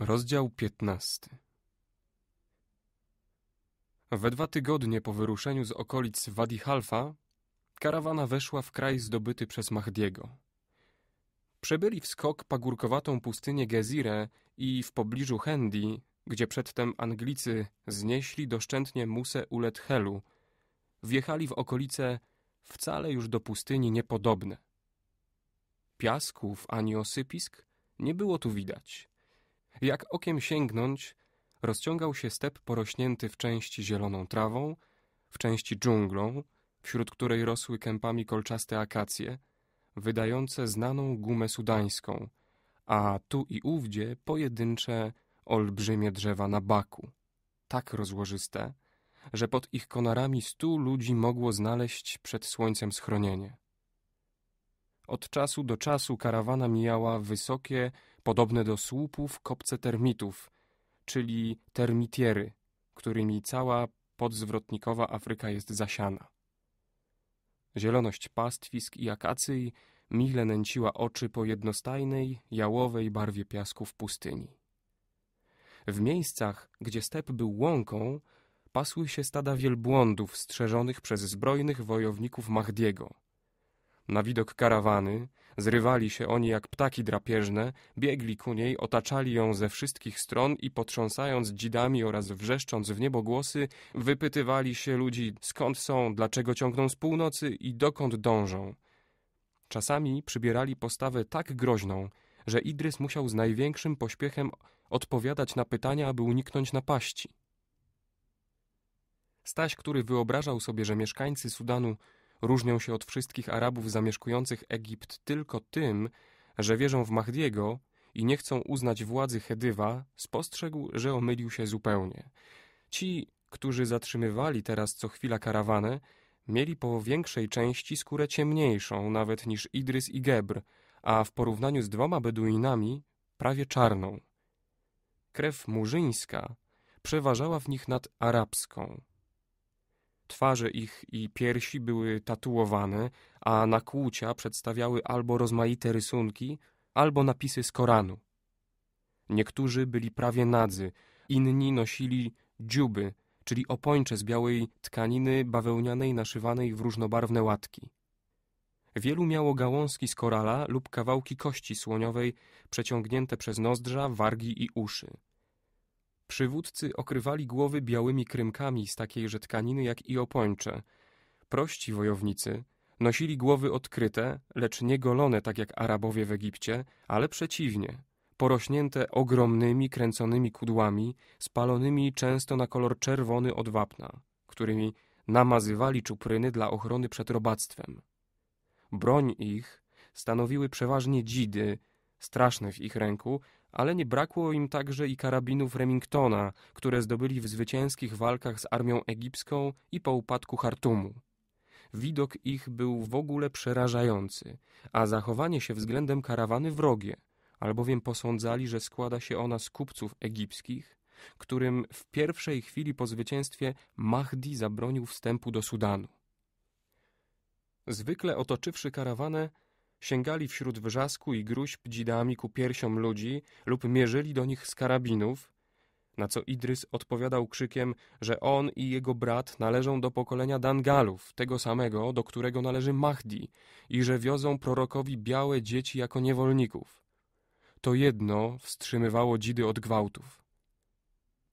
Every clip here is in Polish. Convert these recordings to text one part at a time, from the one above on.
Rozdział 15 We dwa tygodnie po wyruszeniu z okolic Wadi Halfa karawana weszła w kraj zdobyty przez Mahdiego. Przebyli w skok pagórkowatą pustynię Gezirę i w pobliżu Hendi, gdzie przedtem Anglicy znieśli doszczętnie Musę Ulet Helu, wjechali w okolice wcale już do pustyni niepodobne. Piasków ani osypisk nie było tu widać. Jak okiem sięgnąć, rozciągał się step porośnięty w części zieloną trawą, w części dżunglą, wśród której rosły kępami kolczaste akacje, wydające znaną gumę sudańską, a tu i ówdzie pojedyncze, olbrzymie drzewa na baku, tak rozłożyste, że pod ich konarami stu ludzi mogło znaleźć przed słońcem schronienie. Od czasu do czasu karawana mijała wysokie, podobne do słupów kopce termitów, czyli termitiery, którymi cała podzwrotnikowa Afryka jest zasiana. Zieloność pastwisk i akacyj mile nęciła oczy po jednostajnej, jałowej barwie piasku w pustyni. W miejscach, gdzie step był łąką, pasły się stada wielbłądów strzeżonych przez zbrojnych wojowników Mahdiego. Na widok karawany zrywali się oni jak ptaki drapieżne, biegli ku niej, otaczali ją ze wszystkich stron i potrząsając dzidami oraz wrzeszcząc w niebogłosy, wypytywali się ludzi skąd są, dlaczego ciągną z północy i dokąd dążą. Czasami przybierali postawę tak groźną, że Idrys musiał z największym pośpiechem odpowiadać na pytania, aby uniknąć napaści. Staś, który wyobrażał sobie, że mieszkańcy Sudanu różnią się od wszystkich Arabów zamieszkujących Egipt tylko tym, że wierzą w Mahdiego i nie chcą uznać władzy Hedywa, spostrzegł, że omylił się zupełnie. Ci, którzy zatrzymywali teraz co chwila karawanę, mieli po większej części skórę ciemniejszą nawet niż Idrys i Gebr, a w porównaniu z dwoma Beduinami prawie czarną. Krew murzyńska przeważała w nich nad arabską. Twarze ich i piersi były tatuowane, a nakłucia przedstawiały albo rozmaite rysunki, albo napisy z Koranu. Niektórzy byli prawie nadzy, inni nosili dziuby, czyli opończe z białej tkaniny bawełnianej naszywanej w różnobarwne łatki. Wielu miało gałązki z korala lub kawałki kości słoniowej przeciągnięte przez nozdrza, wargi i uszy. Przywódcy okrywali głowy białymi krymkami z takiejże tkaniny jak i opończe. Prości wojownicy nosili głowy odkryte, lecz nie golone tak jak Arabowie w Egipcie, ale przeciwnie, porośnięte ogromnymi, kręconymi kudłami, spalonymi często na kolor czerwony od wapna, którymi namazywali czupryny dla ochrony przed robactwem. Broń ich stanowiły przeważnie dzidy, straszne w ich ręku, ale nie brakło im także i karabinów Remingtona, które zdobyli w zwycięskich walkach z armią egipską i po upadku Hartumu. Widok ich był w ogóle przerażający, a zachowanie się względem karawany wrogie, albowiem posądzali, że składa się ona z kupców egipskich, którym w pierwszej chwili po zwycięstwie Mahdi zabronił wstępu do Sudanu. Zwykle otoczywszy karawanę, sięgali wśród wrzasku i gruźb dzidami ku piersiom ludzi lub mierzyli do nich z karabinów, na co Idrys odpowiadał krzykiem, że on i jego brat należą do pokolenia Dangalów, tego samego, do którego należy Mahdi, i że wiozą prorokowi białe dzieci jako niewolników. To jedno wstrzymywało dzidy od gwałtów.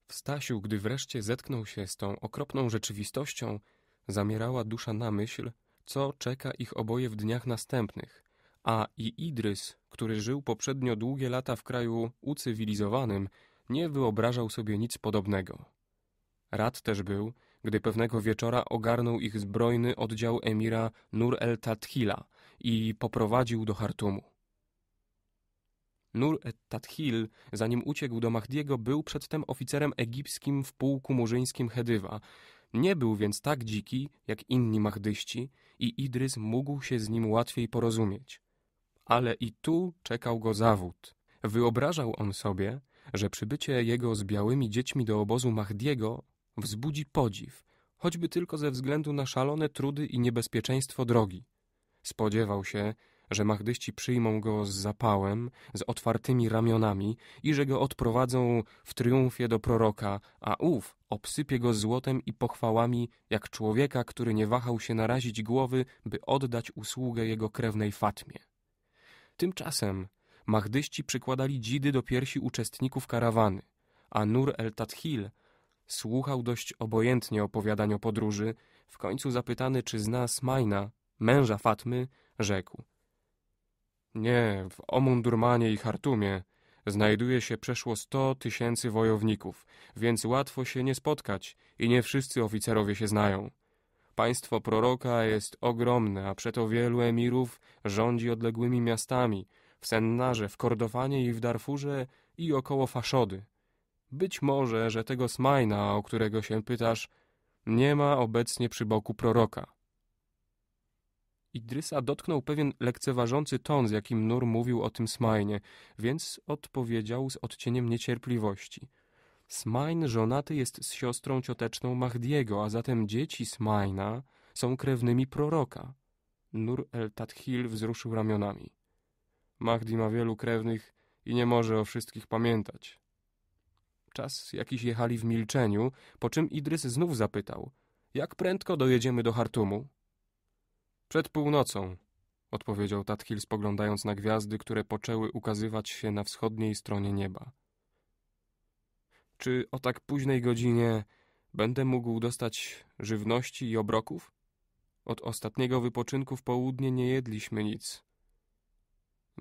W Stasiu, gdy wreszcie zetknął się z tą okropną rzeczywistością, zamierała dusza na myśl, co czeka ich oboje w dniach następnych, a i Idrys, który żył poprzednio długie lata w kraju ucywilizowanym, nie wyobrażał sobie nic podobnego. Rad też był, gdy pewnego wieczora ogarnął ich zbrojny oddział emira Nur el-Tathila i poprowadził do Hartumu. Nur el-Tathil, zanim uciekł do Mahdiego, był przedtem oficerem egipskim w pułku murzyńskim Hedywa. Nie był więc tak dziki, jak inni mahdyści i Idrys mógł się z nim łatwiej porozumieć. Ale i tu czekał go zawód. Wyobrażał on sobie, że przybycie jego z białymi dziećmi do obozu Mahdiego wzbudzi podziw, choćby tylko ze względu na szalone trudy i niebezpieczeństwo drogi. Spodziewał się, że Mahdyści przyjmą go z zapałem, z otwartymi ramionami i że go odprowadzą w triumfie do proroka, a ów obsypie go złotem i pochwałami, jak człowieka, który nie wahał się narazić głowy, by oddać usługę jego krewnej Fatmie. Tymczasem Mahdyści przykładali dzidy do piersi uczestników karawany, a Nur el-Tathil słuchał dość obojętnie opowiadań o podróży, w końcu zapytany, czy zna Smajna, męża Fatmy, rzekł. Nie, w Omundurmanie i Hartumie znajduje się przeszło sto tysięcy wojowników, więc łatwo się nie spotkać i nie wszyscy oficerowie się znają. Państwo proroka jest ogromne, a przeto wielu emirów rządzi odległymi miastami, w Sennarze, w Kordofanie i w Darfurze i około Faszody. Być może, że tego Smajna, o którego się pytasz, nie ma obecnie przy boku proroka. Idrysa dotknął pewien lekceważący ton, z jakim Nur mówił o tym Smajnie, więc odpowiedział z odcieniem niecierpliwości. Smajn żonaty jest z siostrą cioteczną Mahdiego, a zatem dzieci Smajna są krewnymi proroka. Nur el-Tathil wzruszył ramionami. Mahdi ma wielu krewnych i nie może o wszystkich pamiętać. Czas jakiś jechali w milczeniu, po czym Idrys znów zapytał. Jak prędko dojedziemy do Hartumu? Przed północą, odpowiedział Tathil spoglądając na gwiazdy, które poczęły ukazywać się na wschodniej stronie nieba. Czy o tak późnej godzinie będę mógł dostać żywności i obroków? Od ostatniego wypoczynku w południe nie jedliśmy nic.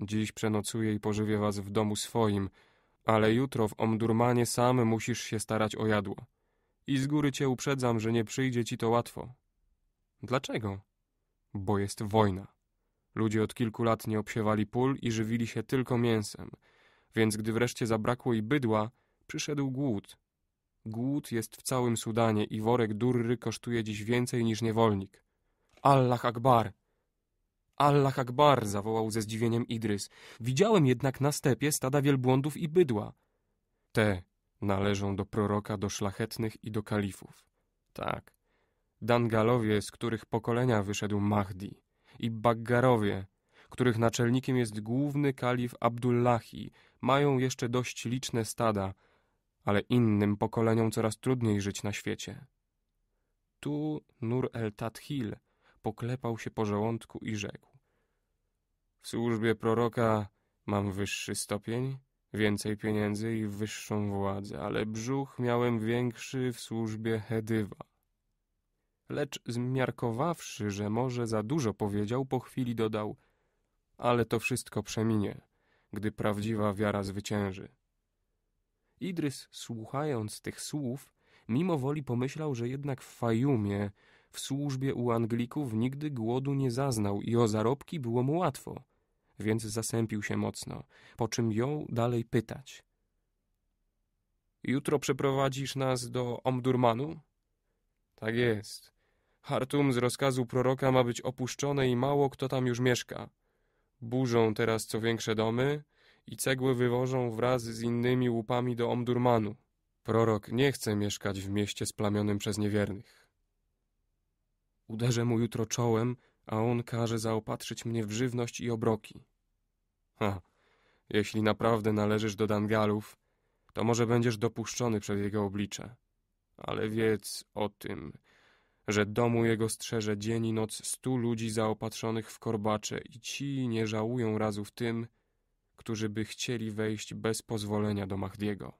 Dziś przenocuję i pożywię was w domu swoim, ale jutro w Omdurmanie sam musisz się starać o jadło. I z góry cię uprzedzam, że nie przyjdzie ci to łatwo. Dlaczego? Bo jest wojna. Ludzie od kilku lat nie obsiewali pól i żywili się tylko mięsem, więc gdy wreszcie zabrakło i bydła, przyszedł głód. Głód jest w całym Sudanie i worek durry kosztuje dziś więcej niż niewolnik. Allah Akbar! Allah Akbar! zawołał ze zdziwieniem Idrys. Widziałem jednak na stepie stada wielbłądów i bydła. Te należą do proroka, do szlachetnych i do kalifów. Tak. Dangalowie, z których pokolenia wyszedł Mahdi, i Baggarowie, których naczelnikiem jest główny kalif Abdullahi, mają jeszcze dość liczne stada, ale innym pokoleniom coraz trudniej żyć na świecie. Tu Nur el-Tathil poklepał się po żołądku i rzekł. W służbie proroka mam wyższy stopień, więcej pieniędzy i wyższą władzę, ale brzuch miałem większy w służbie Hedywa. Lecz zmiarkowawszy, że może za dużo powiedział, po chwili dodał ale to wszystko przeminie, gdy prawdziwa wiara zwycięży. Idrys, słuchając tych słów, mimo woli pomyślał, że jednak w Fajumie w służbie u Anglików nigdy głodu nie zaznał i o zarobki było mu łatwo, więc zasępił się mocno, po czym jął dalej pytać. Jutro przeprowadzisz nas do Omdurmanu? Tak jest. Hartum z rozkazu proroka ma być opuszczone i mało kto tam już mieszka. Burzą teraz co większe domy i cegły wywożą wraz z innymi łupami do Omdurmanu. Prorok nie chce mieszkać w mieście splamionym przez niewiernych. Uderzę mu jutro czołem, a on każe zaopatrzyć mnie w żywność i obroki. Ha, jeśli naprawdę należysz do Dangalów, to może będziesz dopuszczony przed jego oblicze. Ale wiedz o tym, że domu jego strzeże dzień i noc stu ludzi zaopatrzonych w korbacze i ci nie żałują razu w tym, którzy by chcieli wejść bez pozwolenia do Mahdiego.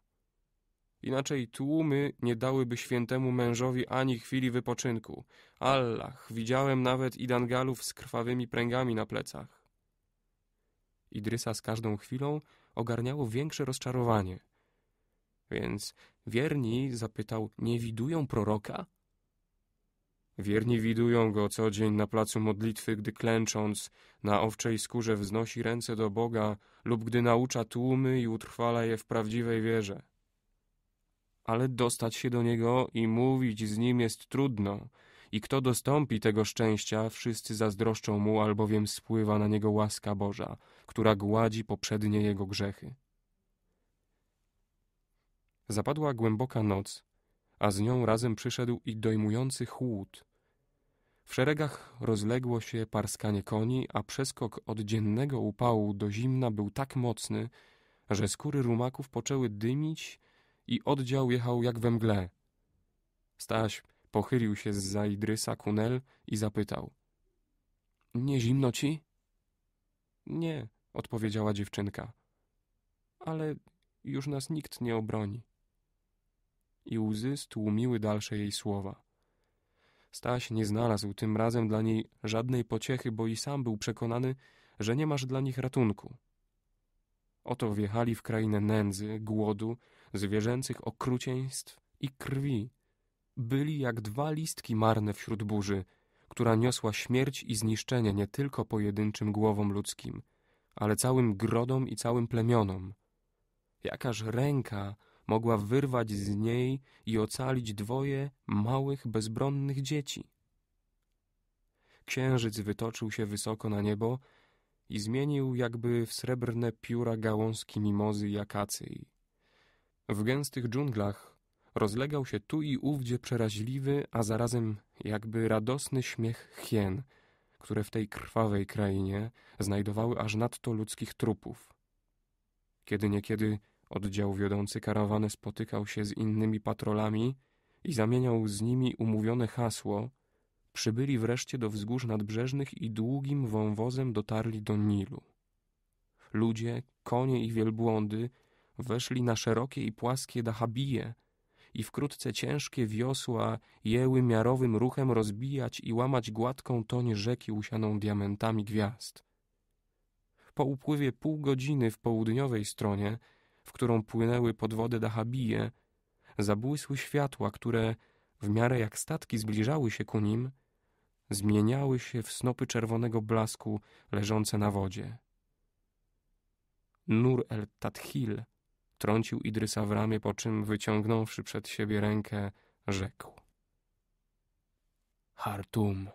Inaczej tłumy nie dałyby świętemu mężowi ani chwili wypoczynku. Allah, widziałem nawet Idangalów z krwawymi pręgami na plecach. Idrysa z każdą chwilą ogarniało większe rozczarowanie. Więc wierni, zapytał, nie widują proroka? Wierni widują go co dzień na placu modlitwy, gdy klęcząc na owczej skórze wznosi ręce do Boga lub gdy naucza tłumy i utrwala je w prawdziwej wierze ale dostać się do niego i mówić z nim jest trudno. I kto dostąpi tego szczęścia, wszyscy zazdroszczą mu, albowiem spływa na niego łaska Boża, która gładzi poprzednie jego grzechy. Zapadła głęboka noc, a z nią razem przyszedł i dojmujący chłód. W szeregach rozległo się parskanie koni, a przeskok od dziennego upału do zimna był tak mocny, że skóry rumaków poczęły dymić i oddział jechał jak we mgle. Staś pochylił się z za Idrysa Kunel i zapytał. Nie zimno ci? Nie, odpowiedziała dziewczynka. Ale już nas nikt nie obroni. I łzy stłumiły dalsze jej słowa. Staś nie znalazł tym razem dla niej żadnej pociechy, bo i sam był przekonany, że nie masz dla nich ratunku. Oto wjechali w krainę nędzy, głodu, zwierzęcych okrucieństw i krwi. Byli jak dwa listki marne wśród burzy, która niosła śmierć i zniszczenie nie tylko pojedynczym głowom ludzkim, ale całym grodom i całym plemionom. Jakaż ręka mogła wyrwać z niej i ocalić dwoje małych, bezbronnych dzieci? Księżyc wytoczył się wysoko na niebo i zmienił jakby w srebrne pióra gałązki mimozy i akacji. W gęstych dżunglach rozlegał się tu i ówdzie przeraźliwy, a zarazem jakby radosny śmiech hien, które w tej krwawej krainie znajdowały aż nadto ludzkich trupów. Kiedy niekiedy oddział wiodący karawany spotykał się z innymi patrolami i zamieniał z nimi umówione hasło, przybyli wreszcie do wzgórz nadbrzeżnych i długim wąwozem dotarli do Nilu. Ludzie, konie i wielbłądy weszli na szerokie i płaskie dahabije i wkrótce ciężkie wiosła jęły miarowym ruchem rozbijać i łamać gładką toń rzeki usianą diamentami gwiazd. Po upływie pół godziny w południowej stronie, w którą płynęły pod wodę dahabije, zabłysły światła, które, w miarę jak statki zbliżały się ku nim, zmieniały się w snopy czerwonego blasku leżące na wodzie. Nur el-Tathil trącił Idrysa w ramię, po czym wyciągnąwszy przed siebie rękę, rzekł. Hartum.